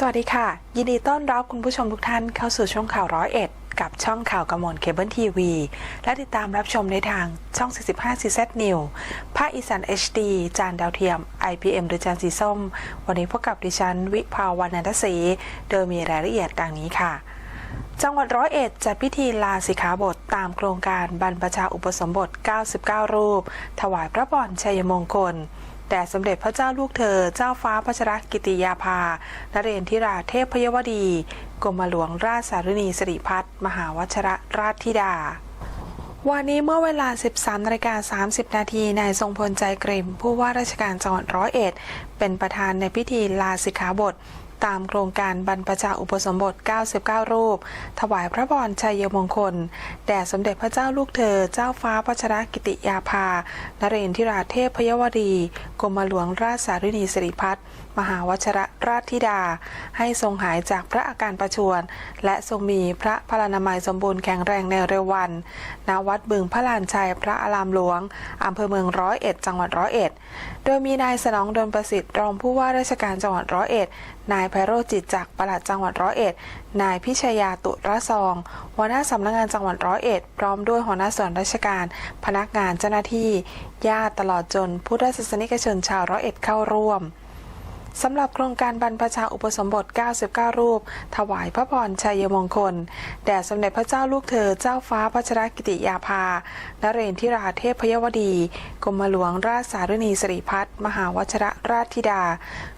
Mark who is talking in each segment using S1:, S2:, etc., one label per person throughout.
S1: สวัสดีค่ะ ยินดีต้อนรับคุณผู้ชมทุกท่านเข้าสู่ช่องข่าวร้อยเอ็ดกับช่องข่าวกระมวลเคเบิลทีวี และติดตามรับชมในทางช่อง 45 CZ New ภาคอีสาน HD จานดาวเทียม IPM หรือจานสีส้ม วันนี้พบกับดิฉัน วิภาวรรณันทศรีโดยมีรายละเอียดดังนี้ค่ะ จังหวัดร้อยเอ็ดจัดพิธีลาสิกขาบทตามโครงการบรรพชาอุปสมบท 99 รูป ถวายพระพรชัยมงคล แด่สมเด็จพระเจ้าลูกเธอ เจ้าฟ้าพัชรกิติยาภานเรนทิราเทพพยวดี กรมหลวงราชสารณีสิริพัฒน์มหาวชรราชธิดา วันนี้เมื่อเวลา 13นาฬิกา30 นาทีนายทรงพลใจเกริมผู้ว่าราชการจังหวัดร้อยเอ็ด เป็นประธานในพิธีลาสิกขาบท ตามโครงการบรรพชาอุปสมบท 99 รูป ถวายพระบรชัยมงคล แด่สมเด็จพระเจ้าลูกเธอ เจ้าฟ้าพัชรกิติยาภา นเรนทิราเทพพยวดี กรมหลวงราชสารินีสิริพัฒน์ มหาวชรราชธิดา ให้ทรงหายจากพระอาการประชวร และทรงมีพระพลานามัยสมบูรณ์แข็งแรงในเร็ววัน ณ วัดบึงพระลานชัยพระอารามหลวง อำเภอเมืองร้อยเอ็ด จังหวัดร้อยเอ็ด โดยมีนายสนองดลประสิทธิ์รองผู้ว่าราชการจังหวัดร้อยเอ็ด นายไพโรจน์จิตจักรปลัดจังหวัดร้อยเอ็ด นายพิชยาตุระซองหัวหน้าสำนักงานจังหวัดร้อยเอ็ด พร้อมด้วยหัวหน้าส่วนราชการ พนักงานเจ้าหน้าที่ ญาติตลอดจนพุทธศาสนิกชนชาวร้อยเอ็ดเข้าร่วม สำหรับโครงการบรรพชาอุปสมบท 99 รูป ถวายพระพรชัยมงคล แด่สมเด็จพระเจ้าลูกเธอเจ้าฟ้าพัชรกิติยาภานเรนทิราเทพพยวดี กรมหลวงราชสารณีสิริพัฒน์มหาวชรราชธิดา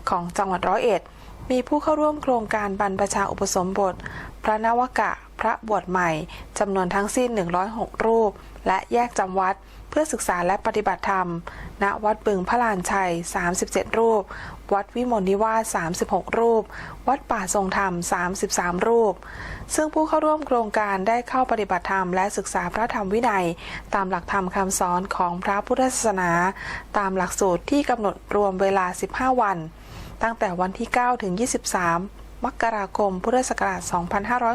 S1: ของจังหวัดร้อยเอ็ด มีผู้เข้าร่วมโครงการบรรพชาอุปสมบท พระนวกะ พระบวชใหม่จำนวนทั้งสิ้น 106 รูป และแยกจำวัดเพื่อศึกษาและปฏิบัติธรรม ณ วัดบึงพระลานชัย 37 รูป วัดวิมลนิวาส36 รูป วัดป่าทรงธรรม 33 รูป ซึ่งผู้เข้าร่วมโครงการได้เข้าปฏิบัติธรรมและศึกษาพระธรรมวินัย ตามหลักธรรมคำสอนของพระพุทธศาสนา ตามหลักสูตรที่กำหนดรวมเวลา 15 วัน ตั้งแต่วันที่ 9 ถึง 23 มกราคม พุทธศักราช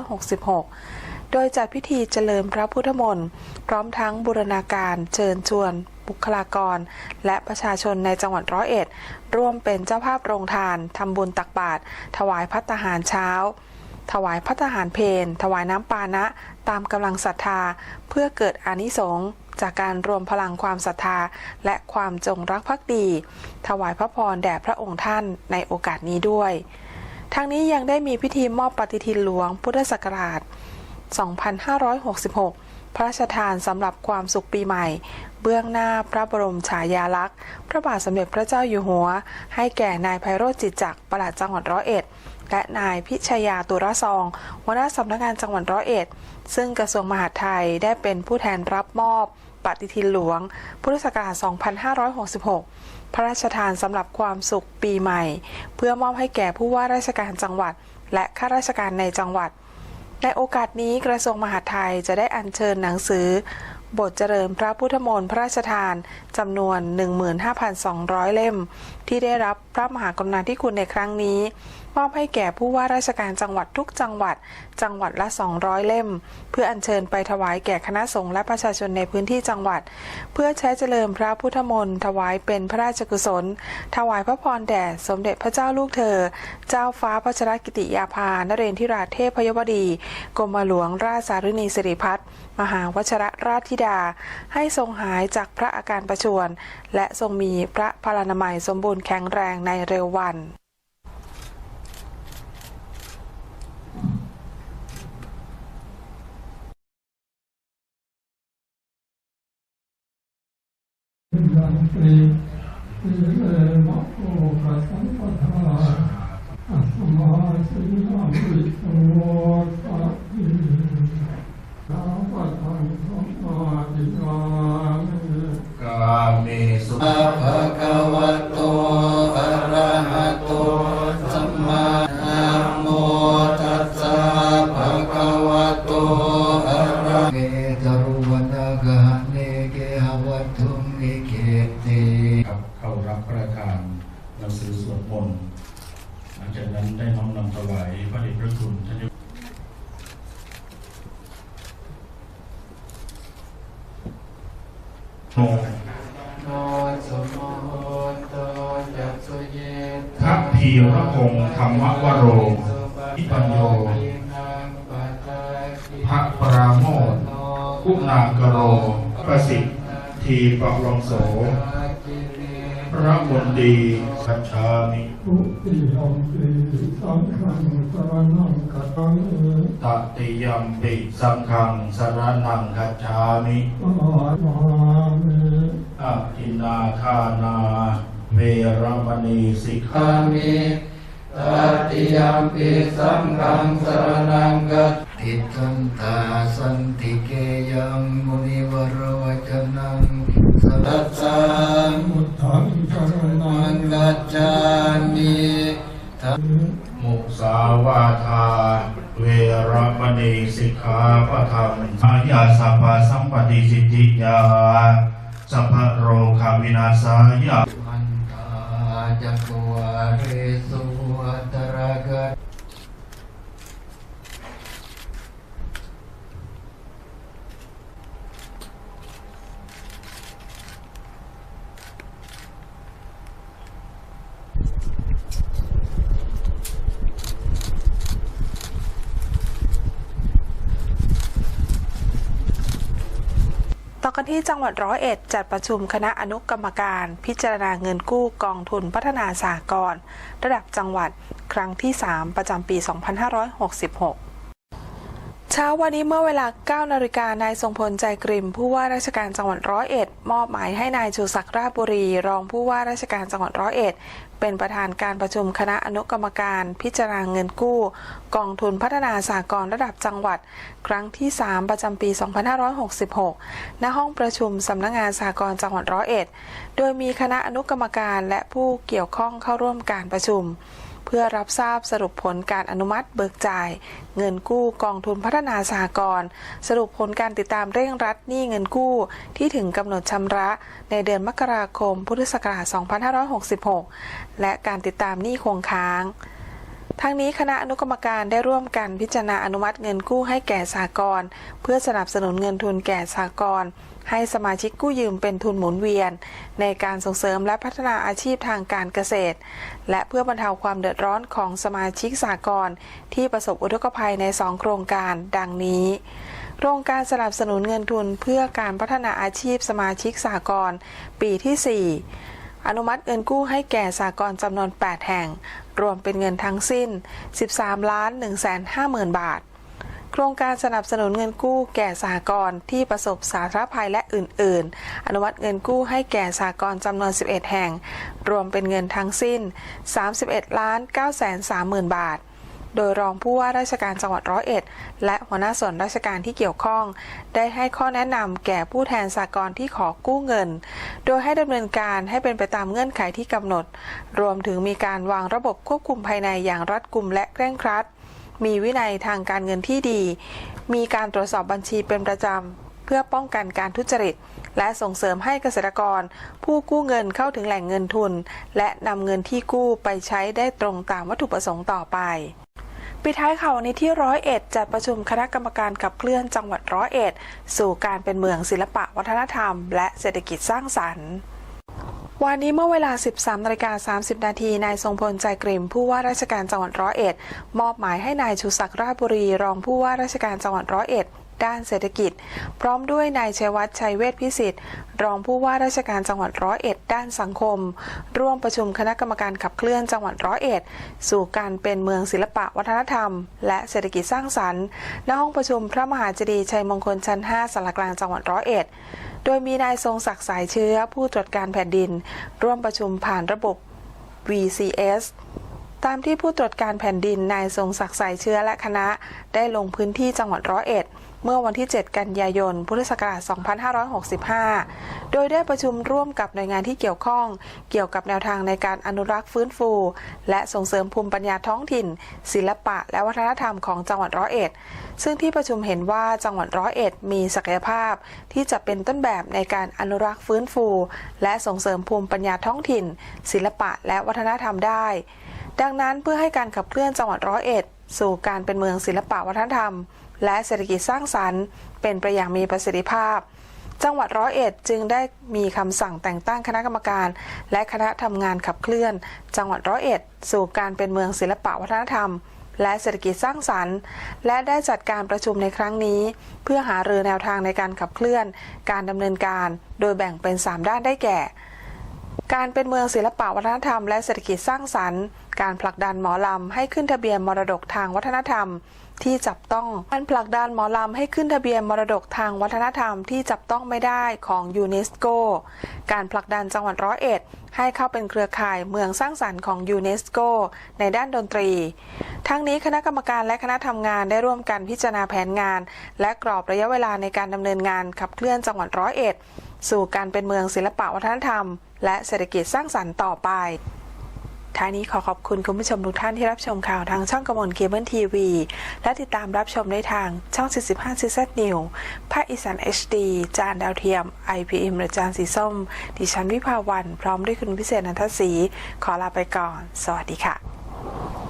S1: 2566 โดยจัดพิธีเจริญพระพุทธมนต์พร้อมทั้งบูรณาการเชิญชวน บุคลากร และประชาชนในจังหวัดร้อยเอ็ด ร่วมเป็นเจ้าภาพโรงทานทำบุญตักบาตรถวายพัตตาหารเช้า ถวายพัตตาหารเพนถวายน้ำปานะ ตามกำลังศรัทธา เพื่อเกิดอนิสงส์จากการรวมพลังความศรัทธา และความจงรักภักดี ถวายพระพรแด่พระองค์ท่านในโอกาสนี้ด้วย ทั้งนี้ยังได้มีพิธีมอบปฏิทินหลวงพุทธศักราช 2566 พระราชทานสำหรับความสุขปีใหม่ เบื้องหน้าพระบรมฉายาลักษณ์ พระบาทสมเด็จพระเจ้าอยู่หัว ให้แก่นายไพโรจน์จิตจักรปลัดจังหวัดร้อยเอ็ด และนายพิชยาตุระซองหัวหน้าสำนักงานจังหวัดร้อยเอ็ด ซึ่งกระทรวงมหาดไทยได้เป็นผู้แทนรับมอบปฏิทินหลวง พุทธศักราช 2566 พระราชทานสำหรับความสุขปีใหม่ เพื่อมอบให้แก่ผู้ว่าราชการจังหวัด และข้าราชการในจังหวัด ในโอกาสนี้กระทรวงมหาดไทยจะได้อัญเชิญหนังสือ บทเจริญพระพุทธมนต์พระราชทานจำนวน 15,200 เล่ม ที่ได้รับพระมหากรุณาธิคุณในครั้งนี้ มอบให้แก่ผู้ว่าราชการจังหวัดทุกจังหวัด จังหวัดละ 200 เล่ม เพื่ออัญเชิญไปถวายแก่คณะสงฆ์และประชาชนในพื้นที่จังหวัด เพื่อใช้เจริญพระพุทธมนต์ถวายเป็นพระราชกุศล ถวายพระพรแด่สมเด็จพระเจ้าลูกเธอ เจ้าฟ้าพัชรกิติยาภานเรนทิราเทพพยวดีกรมหลวงราชสารุณีสิริพัฒน์มหาวชรราชธิดา ให้ทรงหายจากพระอาการประชวร และทรงมีพระพลานามัยสมบูรณ์แข็งแรงในเร็ววัน
S2: ติอิเลมะโอกัสสัมปทาอัสมาสิลังวิโสตัสสิสาวัตังสัมมาทิฏฐา
S3: สื
S4: อสว
S3: ดมนต์หลังจากนั้นได้น้อมนำถวายพระเดชพระคุณท่านโน
S4: สมโหตยัสสุเย
S3: พระพีระพงธรรมวโรทิปัญโยพระปราโมทคุณากโร ประสิทธีปรองโส พระมนตีสัจฉามิ
S2: ทุติยมปีสังฆังสรณังกัจฉามิ
S3: ตติยมปิสังฆังสรนังคัจฉามิ
S2: ปะมามิ
S3: อะทินาทานาเวรมณีสิกขา
S4: มิตติยมปิสังฆังสรณังกัจติตันตาสันติเกยังมุนิวรวจนัง สัจจัง
S2: พุทธังสรณั
S4: มั
S2: ง
S4: งกัจจามิทั
S3: มุสาวาทา เวรมณีสิกขาปะทังอายาสัพพะสัมปติสิทธิยาสัพพะโรคาวินาศายา
S4: มันตาจักวาเรสุอัตรกั
S1: กันที่จังหวัดร้อยเอ็ดจัดประชุมคณะอนุกรรมการ พิจารณาเงินกู้กองทุนพัฒนาสหกรณ์ระดับจังหวัดครั้งที่ 3 ประจำปี 2566 เช้าวันนี้เมื่อเวลา 9 นาฬิกานายทรงพลใจกริม ผู้ว่าราชการจังหวัดร้อยเอ็ด มอบหมายให้นายชูศักดิ์ราชบุรี รองผู้ว่าราชการจังหวัดร้อยเอ็ด เป็นประธานการประชุมคณะอนุกรรมการพิจารณาเงินกู้ กองทุนพัฒนาสหกรณ์ระดับจังหวัด ครั้งที่ 3 ประจำปี 2566 ณ ห้องประชุมสำนักงานสหกรณ์จังหวัดร้อยเอ็ด โดยมีคณะอนุกรรมการและผู้เกี่ยวข้องเข้าร่วมการประชุม เพื่อรับทราบสรุปผลการอนุมัติเบิกจ่าย เงินกู้กองทุนพัฒนาสหกรณ์สรุปผลการติดตามเร่งรัดหนี้เงินกู้ ที่ถึงกำหนดชำระในเดือนมกราคมพุทธศักราช 2566 และการติดตามหนี้คงค้าง ทั้งนี้คณะอนุกรรมการได้ร่วมกันพิจารณาอนุมัติเงินกู้ให้แก่สหกรเพื่อสนับสนุนเงินทุนแก่สหกรให้สมาชิกกู้ยืมเป็นทุนหมุนเวียน ในการส่งเสริมและพัฒนาอาชีพทางการเกษตร และเพื่อบรรเทาความเดือดร้อนของสมาชิกสหกรที่ประสบอุทกภัยใน2โครงการดังนี้โครงการสนับสนุนเงินทุนเพื่อการพัฒนาอาชีพสมาชิกสหกรปีที่ 4 อนุมัติเงินกู้ให้แก่สากลจำนวน 8 แห่ง รวมเป็นเงินทั้งสิ้น 13ล้าน1 5 0 0 0 0 บาท โครงการสนับสนุนเงินกู้แก่สหกรณ์ที่ประสบสาธารณภัยและอื่น ๆ อนุมัติเงินกู้ให้แก่สหกรณ์จำนวน 11 แห่ง รวมเป็นเงินทั้งสิ้น 31ล้าน9 3 0 0 0 0 บาท โดยรองผู้ว่าราชการจังหวัดร้อยเอ็ด และหัวหน้าส่วนราชการที่เกี่ยวข้อง ได้ให้ข้อแนะนำแก่ผู้แทนสากลที่ขอกู้เงิน โดยให้ดำเนินการให้เป็นไปตามเงื่อนไขที่กำหนด รวมถึงมีการวางระบบควบคุมภายในอย่างรัดกุมและเคร่งครัด มีวินัยทางการเงินที่ดี มีการตรวจสอบบัญชีเป็นประจำ เพื่อป้องกันการทุจริต และส่งเสริมให้เกษตรกร ผู้กู้เงินเข้าถึงแหล่งเงินทุน และนำเงินที่กู้ไปใช้ได้ตรงตามวัตถุประสงค์ต่อไป ปิดท้ายข่าววันนี้ที่ร้อยเอ็ดจัดประชุมคณะกรรมการขับเคลื่อนจังหวัดร้อยเอ็ดสู่การเป็นเมืองศิลปะวัฒนธรรม และเศรษฐกิจสร้างสรรค์วันนี้เมื่อเวลา 13นาฬิกา30 นาที นายทรงพลใจกริมผู้ว่าราชการจังหวัดร้อยเอ็ด มอบหมายให้นายชูศักดิ์ราชบุรี รองผู้ว่าราชการจังหวัดร้อยเอ็ด ด้านเศรษฐกิจ พร้อมด้วยนายชัยวัฒน์ชัยเวชพิสิทธิ์ รองผู้ว่าราชการจังหวัดร้อยเอ็ดด้านสังคม ร่วมประชุมคณะกรรมการขับเคลื่อนจังหวัดร้อยเอ็ด สู่การเป็นเมืองศิลปะวัฒนธรรม และเศรษฐกิจสร้างสรรค์ณห้องประชุมพระมหาเจดีย์ชัยมงคลชั้น 5สารกลางจังหวัดร้อยเอ็ดโดยมีนายทรงศักดิ์สายเชื้อผู้ตรวจการแผ่นดิน ร่วมประชุมผ่านระบบ VCS ตามที่ผู้ตรวจการแผ่นดินนายทรงศักดิ์สายเชื้อและคณะได้ลงพื้นที่จังหวัดร้อยเอ็ด เมื่อวันที่ 7 กันยายน พุทธศักราช 2565 โดยได้ประชุมร่วมกับหน่วยงานที่เกี่ยวข้อง เกี่ยวกับแนวทางในการอนุรักษ์ฟื้นฟู และส่งเสริมภูมิปัญญาท้องถิ่น ศิลปะ และวัฒนธรรมของจังหวัดร้อยเอ็ด ซึ่งที่ประชุมเห็นว่าจังหวัดร้อยเอ็ดมีศักยภาพ ที่จะเป็นต้นแบบในการอนุรักษ์ฟื้นฟู และส่งเสริมภูมิปัญญาท้องถิ่น ศิลปะ และวัฒนธรรมได้ ดังนั้นเพื่อให้การขับเคลื่อนจังหวัดร้อยเอ็ด สู่การเป็นเมืองศิลปะวัฒนธรรม และเศรษฐกิจสร้างสรรค์ เป็นไปอย่างมีประสิทธิภาพ จังหวัดร้อยเอ็ดจึงได้มีคำสั่งแต่งตั้งคณะกรรมการ และคณะทำงานขับเคลื่อน จังหวัดร้อยเอ็ด สู่การเป็นเมืองศิลปวัฒนธรรม และเศรษฐกิจสร้างสรรค์ และได้จัดการประชุมในครั้งนี้ เพื่อหารือแนวทางในการขับเคลื่อน การดำเนินการ โดยแบ่งเป็น 3 ด้านได้แก่ การเป็นเมืองศิลปะวัฒนธรรม และเศรษฐกิจสร้างสรรค์ การผลักดันหมอลำให้ขึ้นทะเบียนมรดกทางวัฒนธรรม ที่จับต้องการผลักดันหมอลำให้ขึ้นทะเบียนมรดกทางวัฒนธรรมที่จับต้องไม่ได้ของยูเนสโก การผลักดันจังหวัดร้อยเอ็ดให้เข้าเป็นเครือข่ายเมืองสร้างสรรค์ของยูเนสโก ในด้านดนตรี ทั้งนี้คณะกรรมการและคณะทำงานได้ร่วมกันพิจารณาแผนงาน และกรอบระยะเวลาในการดำเนินงานขับเคลื่อนจังหวัดร้อยเอ็ดสู่การเป็นเมืองศิลปะวัฒนธรรม และเศรษฐกิจสร้างสรรค์ต่อไป ท้ายนี้ขอขอบคุณคุณผู้ชมทุกท่านที่รับชมข่าวทางช่องกระมวลเคเบิลทีวี และติดตามรับชมได้ทางช่อง 45ซีซันิวภาคอีสาน HD จานดาวเทียม IPM หรือจานสีส้ม ดิฉันวิภาวัน พร้อมด้วยคุณพิเศษนันทศรีขอลาไปก่อน สวัสดีค่ะ